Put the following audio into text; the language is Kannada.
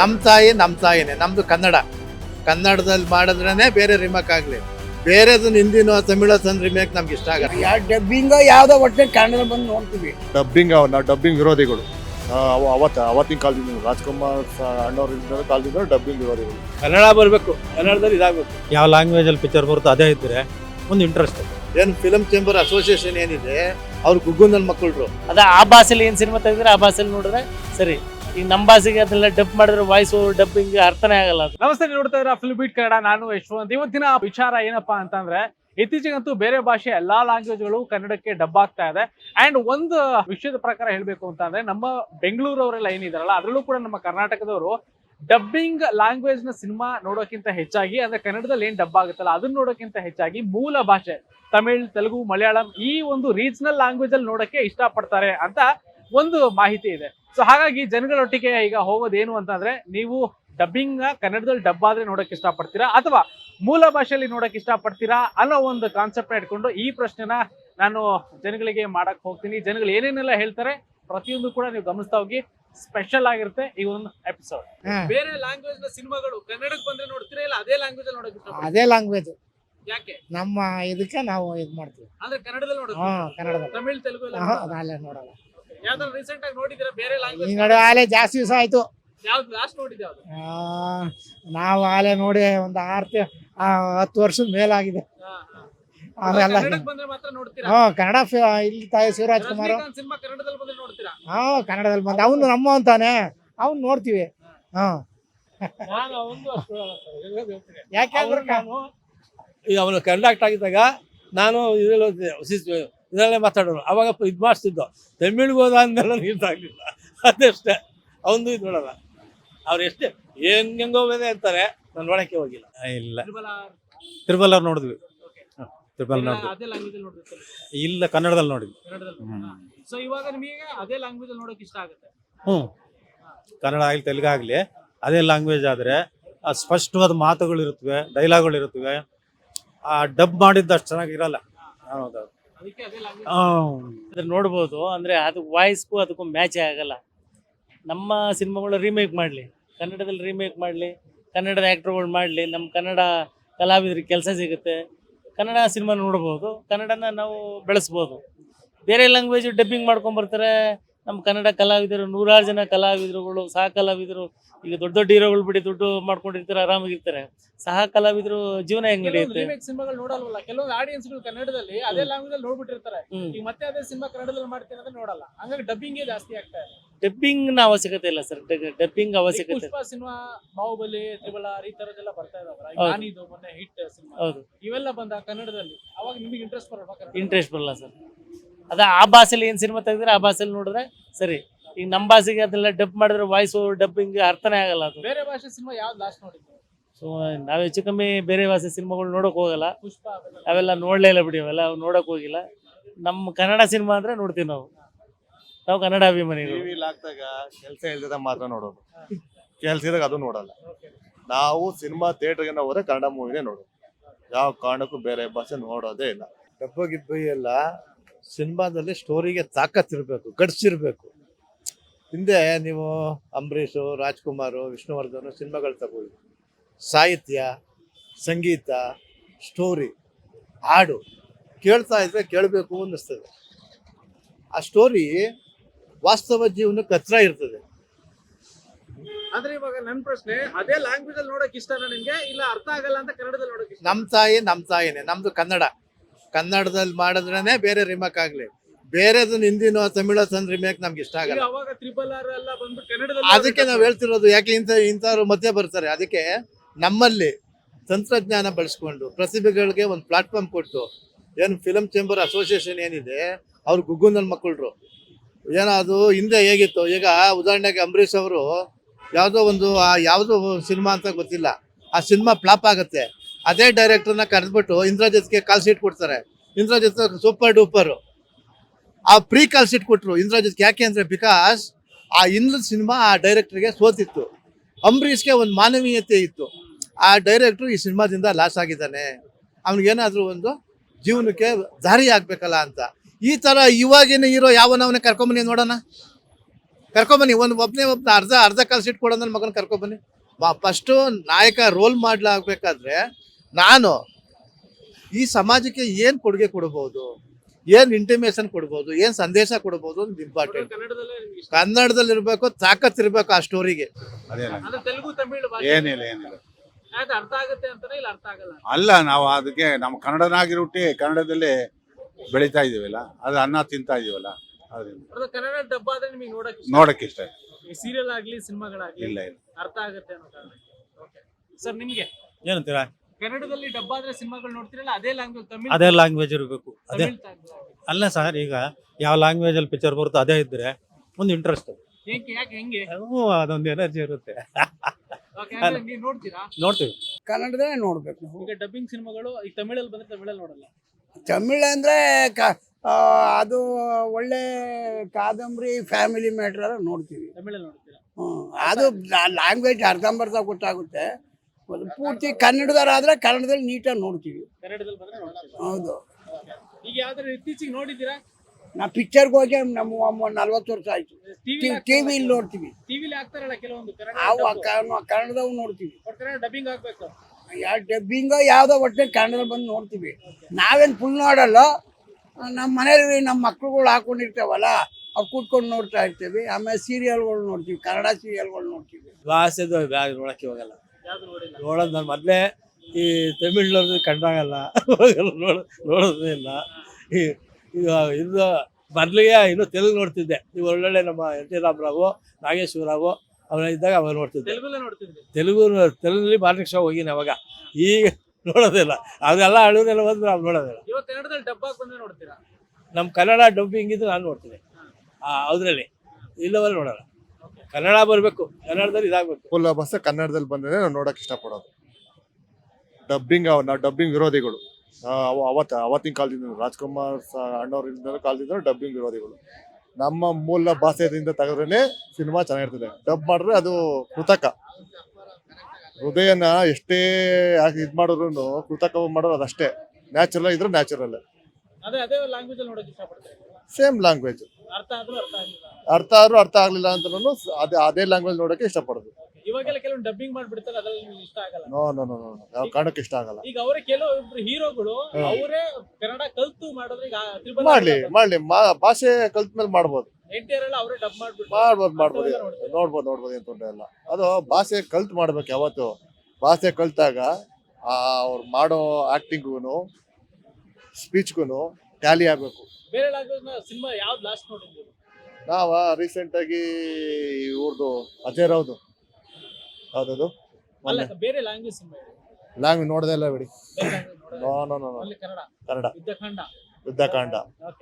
ನಮ್ಮ ತಾಯಿ ನಮ್ಮ ತಾಯಿನೇ. ನಮ್ಮದು ಕನ್ನಡ. ಕನ್ನಡದಲ್ಲಿ ಮಾಡಿದ್ರೇ ಬೇರೆ ರಿಮೇಕ್ ಆಗಲಿ. ಬೇರೆದನ್ನ ಹಿಂದಿನೋ ತಮಿಳೋ ತಂದು ರಿಮೇಕ್ ನಮ್ಗೆ ಇಷ್ಟ ಆಗಲ್ಲ. ಯಾವ ಡಬ್ಬಿಂಗ ಯಾವುದೋ ಒಟ್ಟೆ ಕನ್ನಡ ಬಂದು ನೋಡ್ತೀವಿ. ಡಬ್ಬಿಂಗ್ ನಾವು ಡಬ್ಬಿಂಗ್ ವಿರೋಧಿಗಳು. ಅವತ್ತ ಅವತ್ತಿನ ಕಾಲದಿಂದ ರಾಜ್ಕುಮಾರ್ ಅಣ್ಣವರಿಂದ ಅಣ್ಣವ್ರ ಕಾಲದಿಂದ ಡಬ್ಬಿಂಗ್ ವಿರೋಧಿಗಳು. ಕನ್ನಡ ಬರಬೇಕು ಕನ್ನಡದಲ್ಲಿ ಇದಾಗಬೇಕು. ಯಾವ ಲ್ಯಾಂಗ್ವೇಜ್ ಅಲ್ಲಿ ಪಿಕ್ಚರ್ ಬರುತ್ತೋ ಅದೇ ಇದ್ರೆ ಒಂದು ಇಂಟ್ರೆಸ್ಟ್ ಏನು ಫಿಲಮ್ ಚೇಂಬರ್ ಅಸೋಸಿಯೇಷನ್ ಏನಿದೆ ಅವ್ರು ಗುಗ್ಗುನಲ್ಲಿ ಮಕ್ಕಳು ಅದೇ ಆ ಭಾಷೆಲಿ ಏನ್ ಸಿನಿಮಾ ತೆಗೆದ್ರೆ ಆ ಭಾಷೆಲಿ ನೋಡಿದ್ರೆ ಸರಿ. ಈಗ ನಂಬಾಸಿಗೆ ಅದನ್ನೆಲ್ಲ ಡಬ್ ಮಾಡಿದ್ರೆ ವಾಯ್ಸ್ ಡಬ್ಬಿಂಗ್ ಅರ್ಥನೇ ಆಗಲ್ಲ ನಮಸ್ತೆ ನೋಡ್ತಾ ಇದ್ದೀರಾ ಫಿಲ್ಮ್ ಬೀಟ್ ಕನ್ನಡ, ನಾನು ಯಶವಂತ್. ಇವತ್ತಿನ ವಿಚಾರ ಏನಪ್ಪಾ ಅಂತಂದ್ರೆ, ಇತ್ತೀಚೆಗಂತೂ ಬೇರೆ ಭಾಷೆ ಎಲ್ಲಾ ಲ್ಯಾಂಗ್ವೇಜ್ಗಳು ಕನ್ನಡಕ್ಕೆ ಡಬ್ ಆಗ್ತಾ ಇದೆ. ಅಂಡ್ ಒಂದು ವಿಷಯದ ಪ್ರಕಾರ ಹೇಳ್ಬೇಕು ಅಂತಂದ್ರೆ, ನಮ್ಮ ಬೆಂಗಳೂರವರೆಲ್ಲ ಏನಿದಾರಲ್ಲ, ಅದರಲ್ಲೂ ಕೂಡ ನಮ್ಮ ಕರ್ನಾಟಕದವರು ಡಬ್ಬಿಂಗ್ ಲ್ಯಾಂಗ್ವೇಜ್ನ ಸಿನಿಮಾ ನೋಡೋಕ್ಕಿಂತ ಹೆಚ್ಚಾಗಿ, ಅಂದ್ರೆ ಕನ್ನಡದಲ್ಲಿ ಏನ್ ಡಬ್ ಆಗುತ್ತಲ್ಲ, ಅದನ್ನ ನೋಡೋಕ್ಕಿಂತ ಹೆಚ್ಚಾಗಿ ಮೂಲ ಭಾಷೆ, ತಮಿಳ್, ತೆಲುಗು, ಮಲಯಾಳಂ ಈ ಒಂದು ರೀಜನಲ್ ಲ್ಯಾಂಗ್ವೇಜ್ ಅಲ್ಲಿ ನೋಡಕ್ಕೆ ಇಷ್ಟಪಡ್ತಾರೆ ಅಂತ ಒಂದು ಮಾಹಿತಿ ಇದೆ. ಸೊ ಹಾಗಾಗಿ ಜನಗಳೊಟ್ಟಿಗೆ ಈಗ ಹೋಗೋದೇನು ಅಂತಂದ್ರೆ ನೀವು ಡಬ್ಬಿಂಗ್ನ ಕನ್ನಡದಲ್ಲಿ ಡಬ್ ಆದ್ರೆ ನೋಡಕ್ ಇಷ್ಟಪಡ್ತೀರಾ ಅಥವಾ ಮೂಲ ಭಾಷೆಯಲ್ಲಿ ನೋಡಕ್ ಇಷ್ಟಪಡ್ತೀರಾ ಅನ್ನೋ ಒಂದು ಕಾನ್ಸೆಪ್ಟ್ ಇಟ್ಕೊಂಡು ಈ ಪ್ರಶ್ನೆನ ನಾನು ಜನಗಳಿಗೆ ಮಾಡಕ್ ಹೋಗ್ತೀನಿ. ಜನಗಳು ಏನೇನೆಲ್ಲ ಹೇಳ್ತಾರೆ ಪ್ರತಿಯೊಂದು ಕೂಡ ನೀವು ಗಮನಿಸ್ತಾ ಹೋಗಿ. ಸ್ಪೆಷಲ್ ಆಗಿರುತ್ತೆ ಈ ಒಂದು ಎಪಿಸೋಡ್ ಬೇರೆ ಲ್ಯಾಂಗ್ವೇಜ್ನ ಸಿನಿಮಾಗಳು ಕನ್ನಡಕ್ಕೆ ಬಂದ್ರೆ ನೋಡ್ತೀರಾ ಇಲ್ಲ ಅದೇ ಲ್ಯಾಂಗ್ವೇಜ್ ಅಲ್ಲಿ ನೋಡಕ್ ಇಷ್ಟ ಅದೇ ಲ್ಯಾಂಗ್ವೇಜ್ ಯಾಕೆ? ನಮ್ಮ ಇದಕ್ಕೆ ನಾವು ಇದು ಮಾಡ್ತೀವಿ. ಅಂದ್ರೆ ಕನ್ನಡದಲ್ಲಿ ನೋಡೋದು ಹಾ ಕನ್ನಡದಲ್ಲಿ. ತಮಿಳ್ ತೆಲುಗು ಎಲ್ಲ ಹಾ, ನೋಡಲ್ಲ? ಯಾವ್ದಾದ್ರು ರೀಸೆಂಟ್ ಆಗಿ ನೋಡಿದಿರಾ ಬೇರೆ ಈ ಲ್ಯಾಂಗ್ವೇಜ್ ನಡುವೆ ಆಲೆ ಜಾಸ್ತಿ ದಿವಸ ಆಯ್ತು. ಯಾವ್ದು ಲಾಸ್ಟ್ ನೋಡಿದ್ದೆ ಯಾವ್ದು ಆ, ನಾವು ಆಲೆ ನೋಡಿ ಒಂದು ಆರು ತಿ- ಆ, ಹತ್ತು ವರ್ಷದ ಮೇಲಾಗಿದೆ. ಹಾ, ಹಾ. ಅವೆಲ್ಲ ಕನ್ನಡಕ್ಕೆ ಬಂದ್ರೆ ಮಾತ್ರ ನೋಡ್ತೀರಾ? ಹಾ ಕನ್ನಡ ಫಿ- ಇಲ್ಲಿ ತಾಯಿ ಶಿವರಾಜ್ ಕುಮಾರ್. ರಜನಿಕಾಂತ್ ಸಿನಿಮಾ ಕನ್ನಡದಲ್ಲಿ ಬಂದ್ರೆ ನೋಡ್ತೀರಾ? ಹಾ ಕನ್ನಡದಲ್ಲಿ ಬಂದ ಅವನು ನಮ್ಮ ಅಂತಾನೆ. ಅವ್ನು ನೋಡ್ತೀವಿ. ಹಾ. ಯಾಕೆಂದ್ರೆ ಕ- ಈಗ ಅವನು ಕಂಡಕ್ಟ್ ಆಗಿದ್ದಾಗ ನಾನು ಇದರಲ್ಲಿ ಇದರಲ್ಲೇ ಮಾತಾಡೋರು. ಅವಾಗ ಇದು ಮಾಡಿಸ್ತಿದ್ದೋ ತಮಿಳ್ಗೆ ಹೋದ ಅಂದೆಲ್ಲ ಆಗಲಿಲ್ಲ ಇದಾಗಲಿಲ್ಲ. ಅದಷ್ಟೇ. ಅವನು ಇದು ನೋಡಲ್ಲ. ಅವ್ರು ಎಷ್ಟೇ ಹೆಂಗೆಂಗೋ ಬೇರೆ ಅಂತಾರೆ. ನನ್ನ ಒಳಕ್ಕೆ ಹೋಗಿಲ್ಲ. ಇಲ್ಲ. ತಿರುಬಲ್ ಅವ್ರು ನೋಡಿದ್ವಿ. ತ್ರಿಬಲ್ ನೋಡಿದ್ವಿ. ಅದೇ ಲ್ಯಾಂಗ್ವೇಜ್ ಅಲ್ಲಿ ನೋಡ್ತೀರಾ ಇಲ್ಲ ಕನ್ನಡದಲ್ಲಿ ನೋಡಿದ್ವಿ. ಕನ್ನಡದಲ್ಲಿ ಸೊ ಇವಾಗ ನಿಮಗೆ ಅದೇ ಲ್ಯಾಂಗ್ವೇಜ್ ಅಲ್ಲಿ ನೋಡಕ್ ಇಷ್ಟ ಆಗುತ್ತೆ? ಹ್ಞೂ. ಕನ್ನಡ ಆಗಲಿ ತೆಲುಗು ಆಗಲಿ ಅದೇ ಲ್ಯಾಂಗ್ವೇಜ್ ಆದರೆ ಸ್ಪಷ್ಟವಾದ ಮಾತುಗಳು ಇರುತ್ತವೆ ಡೈಲಾಗ್ಗಳು ಇರುತ್ತವೆ ಆ ಡಬ್ ಮಾಡಿದ್ದು ಅಷ್ಟು ಚೆನ್ನಾಗಿರಲ್ಲ ಹೌದು ಅದಕ್ಕೆ ಅದೇ ಲ್ಯಾಂಗ್ವೇಜ್ ಅದ್ರ ನೋಡ್ಬೋದು. ಅಂದರೆ ಅದು ವಾಯ್ಸ್ಗೂ ಅದಕ್ಕೂ ಮ್ಯಾಚ್ ಆಗಲ್ಲ. ನಮ್ಮ ಸಿನಿಮಾಗಳು ರೀಮೇಕ್ ಮಾಡಲಿ. ಕನ್ನಡದಲ್ಲಿ ರೀಮೇಕ್ ಮಾಡಲಿ. ಕನ್ನಡದ ಆ್ಯಕ್ಟ್ರುಗಳು ಮಾಡಲಿ. ನಮ್ಮ ಕನ್ನಡ ಕಲಾವಿದರಿಗೆ ಕೆಲಸ ಸಿಗುತ್ತೆ. ಕನ್ನಡ ಸಿನಿಮಾ ನೋಡ್ಬೋದು. ಕನ್ನಡನ ನಾವು ಬೆಳೆಸ್ಬೋದು. ಬೇರೆ ಲ್ಯಾಂಗ್ವೇಜ್ ಡಬ್ಬಿಂಗ್ ಮಾಡ್ಕೊಂಬರ್ತಾರೆ ನಮ್ಮ ಕನ್ನಡ ಕಲಾವಿದರು ನೂರಾರು ಜನ ಕಲಾವಿದರುಗಳು, ಸಹ ಕಲಾವಿದರು ಈಗ ದೊಡ್ಡ ದೊಡ್ಡ ಹೀರೋಗಳು ಬಿಡಿ ದುಡ್ಡು ಮಾಡ್ಕೊಂಡಿರ್ತಾರೆ ಆರಾಮಾಗಿರ್ತಾರೆ. ಸಹ ಕಲಾವಿದ್ರು ಜೀವನ ಹೆಂಗ್ ನಡೆಯುತ್ತೆ? ಸಿನಿಮಾಗಳು ನೋಡಲ್ವಲ್ಲ? ಕೆಲವೊಂದು ಆಡಿಯನ್ಸ್ಗಳು ಕನ್ನಡದಲ್ಲಿ ಅದೇ ಲ್ಯಾಂಗ್ವೇಜ್ ಅಲ್ಲಿ ನೋಡ್ಬಿಟ್ಟಿರ್ತಾರೆ. ಈಗ ಮತ್ತೆ ಅದೇ ಸಿನಿಮಾ ಕನ್ನಡದಲ್ಲಿ ಮಾಡ್ತೀನಿ ಅಂದ್ರೆ ನೋಡಲ್ಲ. ಹಂಗಾಗಿ ಡಬ್ಬಿಂಗ್ ಜಾಸ್ತಿ ಆಗ್ತಾ ಇದೆ. ಡಬ್ಬಿಂಗ್ನ ಅವಶ್ಯಕತೆ ಇಲ್ಲ ಸರ್. ಡಬ್ಬಿಂಗ್ ಅವಶ್ಯಕತೆ ಸಿನಿಮಾ ಬಾಹುಬಲಿ ತ್ರಿಬಲ ಈ ತರದೆಲ್ಲ ಬರ್ತಾ ಇದಾವೆ ಮೊನ್ನೆ ಹಿಟ್ ಸಿನಿಮಾ. ಹೌದು. ಇವೆಲ್ಲ ಬಂದ ಕನ್ನಡದಲ್ಲಿ. ಅವಾಗ ನಿಮಗೆ ಇಂಟ್ರೆಸ್ಟ್ ಕನ್ನಡ ಇಂಟ್ರೆಸ್ಟ್ ಬರಲ್ಲ ಸರ್. ಅದ ಆ ಭಾಷೆಲಿ ಏನ್ ಸಿನಿಮಾ ತೆಗೆದ್ರೆ ಆ ಭಾಷೆಲಿ ನೋಡಿದ್ರೆ ಸರಿ. ಈಗ ನಮ್ಮ ಭಾಷೆಗೆ ಅದೆಲ್ಲ ಡಬ್ ಮಾಡಿದ್ರೆ ವಾಯ್ಸು ಡಬ್ಬಿಂಗ್ ಅರ್ಥನೇ ಆಗಲ್ಲ ಅದು. ಬೇರೆ ಭಾಷೆ ಸಿನಿಮಾ ಯಾವ್ದು ಲಾಸ್ಟ್ ನೋಡಿದ್ರು ಸೊ ನಾವು ಹೆಚ್ಚು ಕಮ್ಮಿ ಬೇರೆ ಭಾಷೆ ಸಿನಿಮಾಗಳು ನೋಡೋಕೆ ಹೋಗಲ್ಲ. ಪುಷ್ಪ ಅವೆಲ್ಲ. ನೋಡಲೇ ನೋಡ್ಲೇ ಇಲ್ಲ ಬಿಡಿ ಅವೆಲ್ಲ ಅವು ನೋಡೋಕೆ ಹೋಗಿಲ್ಲ. ನಮ್ಮ ಕನ್ನಡ ಸಿನಿಮಾ ಅಂದ್ರೆ ನೋಡ್ತೀವಿ ನಾವು. ನಾವು ಕನ್ನಡ ಅಭಿಮಾನಿಗಳು. ಟಿವಿ ಹಾಕ್ದಾಗ ಕೆಲಸ ಇಲ್ದಿದಾಗ ಮಾತ್ರ ನೋಡೋದು. ಕೆಲಸ ಇದ್ದಾಗ ಅದು ನೋಡಲ್ಲ. ನಾವು ಸಿನಿಮಾ ಥಿಯೇಟರ್ಗೆ ಹೋದ್ರೆ ಕನ್ನಡ ಮೂವಿನೇ ನೋಡೋದು. ಯಾವ ಕಾರಣಕ್ಕೂ ಬೇರೆ ಭಾಷೆ ನೋಡೋದೇ ಇಲ್ಲ. ಡಬ್ಬ ಗಿಬ್ಬಿ ಎಲ್ಲ ಸಿನಿಮಾದಲ್ಲಿ ಸ್ಟೋರಿಗೆ ತಾಕತ್ತಿರಬೇಕು ಗಡ್ಸಿರ್ಬೇಕು ಹಿಂದೆ ನೀವು ಅಂಬರೀಷು ರಾಜ್ಕುಮಾರು ವಿಷ್ಣುವರ್ಧನ್ ಸಿನಿಮಾಗಳು ತಗೊಳ್ಳಿ. ಸಾಹಿತ್ಯ ಸಂಗೀತ ಸ್ಟೋರಿ ಹಾಡು ಕೇಳ್ತಾ ಇದ್ರೆ ಕೇಳಬೇಕು ಅನ್ನಿಸ್ತದೆ. ಆ ಸ್ಟೋರಿ ವಾಸ್ತವ ಜೀವನಕ್ಕೆ ಹತ್ರ ಇರ್ತದೆ. ಆದ್ರೆ ಇವಾಗ ನನ್ನ ಪ್ರಶ್ನೆ ಅದೇ ಲ್ಯಾಂಗ್ವೇಜ್ ಅಲ್ಲಿ ನೋಡಕ್ ಇಷ್ಟನಾ ನಿಮ್ಗೆ? ಇಲ್ಲ ಅರ್ಥ ಆಗಲ್ಲ ಅಂತ ಕನ್ನಡದಲ್ಲಿ ನೋಡಕ್ ನಮ್ಮ ತಾಯಿ ನಮ್ಮ ತಾಯಿನೇ. ನಮ್ದು ಕನ್ನಡ. ಕನ್ನಡದಲ್ಲಿ ಮಾಡಿದ್ರೇನೆ ಬೇರೆ ರಿಮಕ್ ಆಗಲಿ. ಬೇರೆದನ್ನ ಹಿಂದಿನೋ ತಮಿಳೋ ತಂದ್ರೆ ರಿಮೇಕ್ ನಮ್ಗೆ ಇಷ್ಟ ಆಗಲ್ಲ. ಅವಾಗ ತ್ರಿಬಲ್ ಆರ್ ಎಲ್ಲ ಬಂದ್ಬಿಟ್ಟು ಕನ್ನಡದಲ್ಲಿ ಅದಕ್ಕೆ ನಾವು ಹೇಳ್ತಿರೋದು ಯಾಕೆ ಇಂಥ ಇಂಥವ್ರು ಮಧ್ಯೆ ಬರ್ತಾರೆ. ಅದಕ್ಕೆ ನಮ್ಮಲ್ಲಿ ತಂತ್ರಜ್ಞಾನ ಬಳಸ್ಕೊಂಡು ಪ್ರತಿಭೆಗಳಿಗೆ ಒಂದು ಪ್ಲಾಟ್ಫಾರ್ಮ್ ಕೊಟ್ಟು ಏನು ಫಿಲಮ್ ಚೇಂಬರ್ ಅಸೋಸಿಯೇಷನ್ ಏನಿದೆ ಅವ್ರು ಗುಗ್ಗುನಲ್ಲಿ ಮಕ್ಕಳು ಏನೋ ಅದು ಹಿಂದೆ ಹೇಗಿತ್ತು ಈಗ ಉದಾಹರಣೆಗೆ ಅಂಬರೀಷ್ ಅವರು ಯಾವುದೋ ಒಂದು ಆ ಯಾವುದೋ ಸಿನಿಮಾ ಅಂತ ಗೊತ್ತಿಲ್ಲ. ಆ ಸಿನಿಮಾ ಫ್ಲಾಪ್ ಆಗುತ್ತೆ. ಅದೇ ಡೈರೆಕ್ಟರ್ನ ಕರೆದ್ಬಿಟ್ಟು ಇಂದ್ರಜಿತ್ಗೆ ಕಾಲ್ ಸೀಟ್ ಕೊಡ್ತಾರೆ. Indrajit super duper. ಆ ಪ್ರೀ ಕಾಲ್ ಇಟ್ಕೊಟ್ರು ಇಂದ್ರಜಿತ್. ಯಾಕೆ ಅಂದರೆ ಬಿಕಾಸ್ ಆ ಇಂದ್ರ ಸಿನಿಮಾ ಆ ಡೈರೆಕ್ಟರ್ಗೆ ಸೋತಿತ್ತು. ಅಂಬರೀಷ್ಗೆ ಒಂದು ಮಾನವೀಯತೆ ಇತ್ತು. ಆ ಡೈರೆಕ್ಟ್ರು ಈ ಸಿನಿಮಾದಿಂದ ಲಾಸ್ ಆಗಿದ್ದಾನೆ. ಅವ್ನಿಗೇನಾದ್ರೂ ಒಂದು ಜೀವನಕ್ಕೆ ದಾರಿ ಆಗ್ಬೇಕಲ್ಲ ಅಂತ. ಈ ತರ ಇವಾಗಿನ ಹೀರೋ ಯಾವನವನೇ ಕರ್ಕೊಂಬನಿ ನೋಡೋಣ. ಕರ್ಕೊಂಬನ್ನಿ ಒಂದು ಒಬ್ಬನೇ ಒಬ್ಬ ಅರ್ಧ ಅರ್ಧ ಕಾಲು ಸೀಟ್ ಕೊಡೋ ನನ್ನ ಮಗನ ಕರ್ಕೊಂಬನಿ ಫಸ್ಟು ನಾಯಕ ರೋಲ್ ಮಾಡಲಾಗಬೇಕಾದ್ರೆ ನಾನು ಈ ಸಮಾಜಕ್ಕೆ ಏನು ಕೊಡುಗೆ ಕೊಡ್ಬೋದು? ಏನು ಇಂಟಿಮೇಷನ್ ಕೊಡ್ಬೋದು ಏನ್ ಸಂದೇಶ ಕೊಡ್ಬೋದು ಅಂತ ಇಂಪಾರ್ಟೆಂಟ್ ಕನ್ನಡದಲ್ಲೇ ಕನ್ನಡದಲ್ಲಿ ಇರಬೇಕು ತಾಕತ್ ಇರಬೇಕು ಆ ಸ್ಟೋರಿಗೆ ಅದೇ ತೆಲುಗು ತಮಿಳು ಭಾಷೆ? ಏನಿಲ್ಲ ಏನಿಲ್ಲ. ಅದು ಅರ್ಥ ಆಗುತ್ತೆ ಅಂತಾನೆ ಇಲ್ಲ ಅರ್ಥ ಆಗಲ್ಲ? ಅಲ್ಲ ನಾವು ಅದಕ್ಕೆ ನಮ್ಮ ಕನ್ನಡನಾಗಿ ಹುಟ್ಟಿ ಕನ್ನಡದಲ್ಲಿ ಬೆಳೀತಾ ಇದೀವಲ್ಲ ಅದು ಅನ್ನ ತಿಂತಾ ಇದೀವಲ್ಲ ನೋಡಕ್ಕೆ ಇಷ್ಟ? ಸೀರಿಯಲ್ ಆಗ್ಲಿ ಸಿನಿಮಾಗಳಾಗ್ಲಿ ಇಲ್ಲ ಇಲ್ಲ. ಅರ್ಥ ಆಗುತ್ತೆ ಏನಂತೀರಾ? ಕನ್ನಡದಲ್ಲಿ ಡಬ್ ಆದ್ರೆ ಸಿನಿಮಾಗಳು ನೋಡ್ತಿರಲ್ಲ ಅದೇ ಲ್ಯಾಂಗ್ವೇಜ್ ತಮಿಳ್ ಅದೇ ಲ್ಯಾಂಗ್ವೇಜ್ ಇರಬೇಕು. ಅದೇ. ತಮಿಳ್ ಅಲ್ಲ ಸರ್ ಈಗ ಯಾವ ಲ್ಯಾಂಗ್ವೇಜ್ ಅಲ್ಲಿ ಪಿಕ್ಚರ್ ಬರುತ್ತೋ ಅದೇ ಇದ್ರೆ ಒಂದು ಇಂಟ್ರೆಸ್ಟ್ ಏಕೆ ಯಾಕೆ ಹೆಂಗೆ? ಅದೊಂದು ಎನರ್ಜಿ ಇರುತ್ತೆ. Okay, ಅಂದ್ರೆ ನೀವು ನೋಡ್ತೀರಾ? ನೋಡ್ತೀವಿ. ಕನ್ನಡದೇ ನೋಡ್ಬೇಕು ನಾವು. ಈಗ ಡಬ್ಬಿಂಗ್ ಸಿನಿಮಾಗಳು ಈ ತಮಿಳಲ್ಲಿ ಬಂದ್ರೆ ತಮಿಳಲ್ಲಿ ನೋಡಲ್ಲ. ತಮಿಳ್ ಅಂದ್ರೆ ಕ ಆ, ಅದು ಒಳ್ಳೆ ಕಾದಂಬರಿ ಫ್ಯಾಮಿಲಿ ಮ್ಯಾಟ್ರ್ ನೋಡ್ತೀವಿ. ತಮಿಳಲ್ಲಿ ನೋಡ್ತೀರಾ? ಹ್ಮ್. ಅದು ಲ್ಯಾಂಗ್ವೇಜ್ ಅರ್ಧಂಬರ್ಧ ಗೊತ್ತಾಗುತ್ತೆ. ಪೂರ್ತಿ ಕನ್ನಡದವರಾದ್ರೆ ಕನ್ನಡದಲ್ಲಿ ನೀಟಾಗಿ ನೋಡ್ತೀವಿ. ಕನ್ನಡದಲ್ಲಿ ಬಂದ್ರೆ ನೋಡ್ತೀರಾ ಹೌದು. ಈಗ ಯಾವ್ದಾದ್ರು ಇತ್ತೀಚೆಗೆ ನೋಡಿದ್ದೀರಾ? ನಾ ಪಿಕ್ಚರ್ಗೆ ಹೋಗಿ ನಮ್ಮ ನಲ್ವತ್ತು ವರ್ಷ ಆಯ್ತು. ಟಿವಿ ನೋಡ್ತೀವಿ. ಟಿವಿಲಿ ಹಾಕ್ತಾರಲ್ಲ ಕೆಲವೊಂದು ಕನ್ನಡ ನಾವು ಕನ್ನಡದವು ನೋಡ್ತೀವಿ. ಬಟ್ ಕನ್ನಡ ಡಬ್ಬಿಂಗ್ ಯಾವ್ದೋ ಯಾವ ಡಬ್ಬಿಂಗೋ ಯಾವುದೋ ಒಟ್ಟೆ ಕನ್ನಡದಲ್ಲಿ ಬಂದು ನೋಡ್ತೀವಿ. ನಾವೇನು ಫುಲ್ ನೋಡಲ್ಲ. ನಮ್ಮ ಮನೇಲಿ ನಮ್ಮ ಮಕ್ಳುಗಳು ಹಾಕೊಂಡಿರ್ತಾವಲ್ಲ ಅವ್ರು ಕೂತ್ಕೊಂಡು ನೋಡ್ತಾ ಇರ್ತೀವಿ. ಆಮೇಲೆ ಸೀರಿಯಲ್ಗಳು ನೋಡ್ತೀವಿ. ಕನ್ನಡ ಸೀರಿಯಲ್ಗಳು ನೋಡ್ತೀವಿ. ಭಾಷೆದು ನೋಡಕ್ಕೆ ಹೋಗಲ್ಲ. ನೋಡೋದು ನಾನು ಮೊದಲೇ ಈ ತಮಿಳ್ನವ್ರದ್ದು ಕಂಡಾಗಲ್ಲ. ನೋಡ ನೋಡೋದೇ ಇಲ್ಲ. ಈ ಈಗ ಇದು ಮೊದಲಿಗೆ ಇನ್ನು ತೆಲುಗು ನೋಡ್ತಿದ್ದೆ. ನೀವು ಒಳ್ಳೊಳ್ಳೆ ನಮ್ಮ ಎನ್ ಟಿ ರಾಮರಾವು ನಾಗೇಶ್ವರರಾವು ಅವರ ಇದ್ದಾಗ ಅವಾಗ ನೋಡ್ತಿದ್ದೆ. ತೆಲುಗು ತೆಲುಗಲ್ಲಿ ಮಾರ್ನಿಂಗ್ ಶೋ ಹೋಗಿನ ಅವಾಗ. ಈಗ ನೋಡೋದಿಲ್ಲ ಅದೆಲ್ಲ ಹಳೂರೆಲ್ಲ ಬಂದು ನಾವು ನೋಡೋದಿಲ್ಲ ಬಂದ್ರೆ ನಮ್ಮ ಕನ್ನಡ ಡಬ್ಬಿಂಗ್ ಇದ್ದು ನಾನು ನೋಡ್ತೀನಿ. ಅದರಲ್ಲಿ. ಇಲ್ಲವಲ್ಲ ನೋಡಲ್ಲ. ಕನ್ನಡ ಬರಬೇಕು ಕನ್ನಡದಲ್ಲಿ ಇದಾಗಬೇಕು. ಫುಲ್ ಬಸ್ ಕನ್ನಡದಲ್ಲಿ ಬಂದ್ರೆ ನಾವು ನೋಡಕ್ ಇಷ್ಟಪಡೋದು. ಡಬ್ಬಿಂಗ್ ನಾವು ಡಬ್ಬಿಂಗ್ ವಿರೋಧಿಗಳು. ಆ, ಅವ- ಅವತ್ತ ಅವತ್ತಿನ ಕಾಲದಿಂದ ರಾಜ್ಕುಮಾರ್ ಸ- ಅಣ್ಣವ್ರಿಂದ ಕಾಲದಿಂದ ಡಬ್ಬಿಂಗ್ ವಿರೋಧಿಗಳು. ನಮ್ಮ ಮೂಲ ಭಾಷೆಯಿಂದ ತೆಗೆದ್ರೇನೆ ಸಿನಿಮಾ ಚೆನ್ನಾಗಿರ್ತದೆ. ಡಬ್ ಮಾಡಿದ್ರೆ ಅದು ಕೃತಕ. ಹೃದಯನ ಎಷ್ಟೇ ಇದು ಮಾಡಿದ್ರು ಕೃತಕ ಮಾಡೋದು ಅದಷ್ಟೇ ನ್ಯಾಚುರಲ್ ಇದ್ರೆ ನ್ಯಾಚುರಲ್ ಅದೇ ಅದೇ ಲ್ಯಾಂಗ್ವೇಜ್ ಅಲ್ಲಿ ನೋಡೋಕೆ ಇಷ್ಟಪಡ್ತಾರೆ ಸೇಮ್ ಲ್ಯಾಂಗ್ವೇಜ್ ಅರ್ಥ ಆದ್ರೂ ಅರ್ಥ ಆಗಿಲ್ಲ ಅರ್ಥ ಆದ್ರೂ ಅರ್ಥ ಆಗ್ಲಿಲ್ಲ ಅದೇ ಅದೇ ಲ್ಯಾಂಗ್ವೇಜ್ ನೋಡಕ್ಕೆ ಇಷ್ಟಪಡೋದು. ಇವಾಗೆಲ್ಲ ಕೆಲವೊಂದು ಡಬ್ಬಿಂಗ್ ಮಾಡ್ಬಿಡ್ತಾರೆ ಅದ್ರಲ್ಲಿ ನಿಮ್ಗೆ ಇಷ್ಟ ಆಗಲ್ಲ. ನೋ ನೋ ನೋ ಯಾವ ಕಾರಣಕ್ಕೆ ಇಷ್ಟ ಆಗಲ್ಲ. ಈಗ ಅವರೇ ಕೆಲವೊಬ್ರು ಹೀರೋಗಳು ಅವರೇ ಕನ್ನಡ ಕಲ್ತು ಮಾಡಿದ್ರೆ ಈಗ ತ್ರಿಬಲ್ ಮಾಡ್ಲಿ ಮಾಡ್ಲಿ ಮಾ- ಭಾಷೆ ಕಲ್ತ ಮೇಲೆ ಮಾಡ್ಬೋದು. ಎನ್ ಟಿ ಎಲ್ಲ ಅವರೇ ಡಬ್ ಮಾಡ್ಬಿಟ್ಟು ಮಾಡ್ಬೋದು ಮಾಡ್ಬೋದು. ನೋಡ್ಬೋದು ನೋಡ್ಬೋದು ಏನು ತೊಂದರೆ ಇಲ್ಲ. ಅದು ಭಾಷೆ ಕಲ್ತ್ ಮಾಡ್ಬೇಕು ಯಾವತ್ತು. ಭಾಷೆ ಕಲ್ತಾಗ ಆ ಅವ್ರು ಮಾಡೋ ಆಕ್ಟಿಂಗು ಸ್ಪೀಚ್ಗೂ ಟ್ಯಾಲಿ ಆಗಬೇಕು. ಬೇರೆ ಲ್ಯಾಂಗ್ವೇಜ್ ಸಿನಿಮಾ ಯಾವ್ದು ಲಾಸ್ಟ್ ನೋಡಿದ್ವಿ ನಾವ ರೀಸೆಂಟ್ ಆಗಿ ಇವ್ರದ್ದು ಅಜಯ್ ರಾವ್ದು. ಯಾವ್ದದು? ಅಲ್ಲ ಬೇರೆ ಲ್ಯಾಂಗ್ವೇಜ್ ಸಿನಿಮಾ ಲ್ಯಾಂಗ್ವೇಜ್ ನೋಡದೇ ಇಲ್ಲ ಬಿಡಿ. ನೋ ನೋ ನೋ ನೋ ಅಲ್ಲಿ ಕನ್ನಡ. ಕನ್ನಡ. ಯುದ್ಧಕಾಂಡ ಯುದ್ಧಕಾಂಡ ಓಕೆ